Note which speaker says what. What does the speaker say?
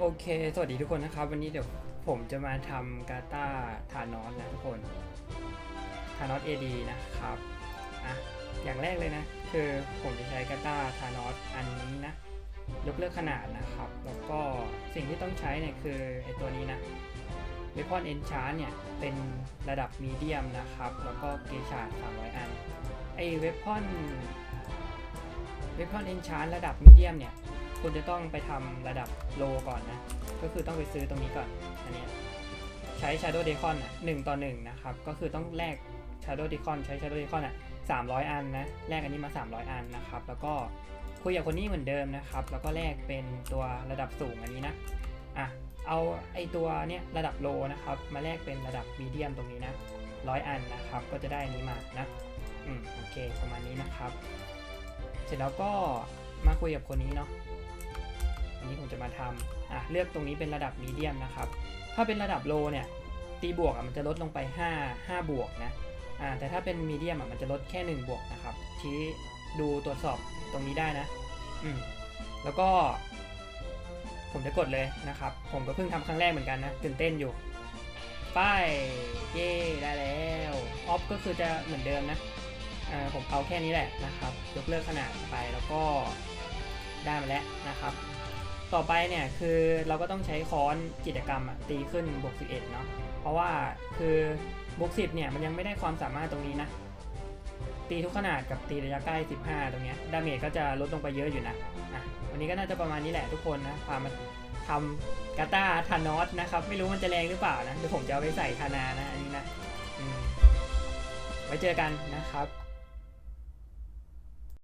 Speaker 1: โอเค สวัสดีทุกคนนะครับ วันนี้เดี๋ยวผมจะมาทำกาตาทานอสนะทุกคนทานอสเอดีนะครับอะอย่างแรกเลยนะ คือผมจะใช้กาตาทานอสอันนี้นะ ยกเลิกขนาดนะครับ แล้วก็สิ่งที่ต้องใช้เนี่ยคือไอตัวนี้นะเวพอนเอนชาร์เนี่ย เป็นระดับมีเดียมนะครับ แล้วก็เกชาร์300 อัน ไอเวพอนเวพอนเอนชาร์ระดับมีเดียมเนี่ย คุณจะต้องไปทำระดับโลก่อนนะ ก็คือต้องไปซื้อตรงนี้ก่อน อันนี้ใช้ Shadow Decon อะหนึ่งต่อหนึ่งนะครับ ก็คือต้องแลก Shadow Decon ใช้ Shadow Decon อะสามร้อยอันนะ แลกอันนี้มา300อันนะครับ แล้วก็คุยกับคนนี้เหมือนเดิมนะครับ แล้วก็แลกเป็นตัวระดับสูงอันนี้นะ อะ เอาไอตัวเนี้ยระดับโลนะครับ มาแลกเป็นระดับมีเดียมตรงนี้นะร้อยอันนะครับ ก็จะได้อันนี้มานะ อืม โอเค ประมาณนี้นะครับ เสร็จแล้วก็มาคุยกับคนนี้เนาะ นี้ผมจะมาทำอะเลือกตรงนี้เป็นระดับมีเดียมนะครับ ถ้าเป็นระดับโลเนี่ยตีบวกอะมันจะลดลงไป 5 5 บวกนะอ่าแต่ถ้าเป็นมีเดียมอะมันจะลดแค่ 1 บวกนะครับ ชี้ดูตรวจสอบตรงนี้ได้นะอืมแล้วก็ผมจะกดเลยนะครับ ผมก็เพิ่งทำครั้งแรกเหมือนกันนะตื่นเต้นอยู่ไปเย่ได้แล้วออฟก็คือจะเหมือนเดิมนะอ่าผมเอาแค่นี้แหละนะครับ ยกเลิกขนาดไปแล้วก็ได้มาแล้วนะครับ ต่อไปเนี่ยคือเราก็ต้องใช้ค้อนกิจกรรมอะตีขึ้นบวก11เนาะเพราะว่าคือบวก10เนี่ยมันยังไม่ได้ความสามารถตรงนี้นะตีทุกขนาดกับตีระยะใกล้ 15 ตรงเนี้ยดาเมจก็จะลดลงไปเยอะอยู่นะอะวันนี้ก็น่าจะประมาณนี้แหละทุกคนนะพามาทำกาตาทานอสนะครับ ไม่รู้มันจะแรงหรือเปล่านะเดี๋ยวผมจะเอาไปใส่ทานานะอันนี้นะไว้เจอกันนะครับ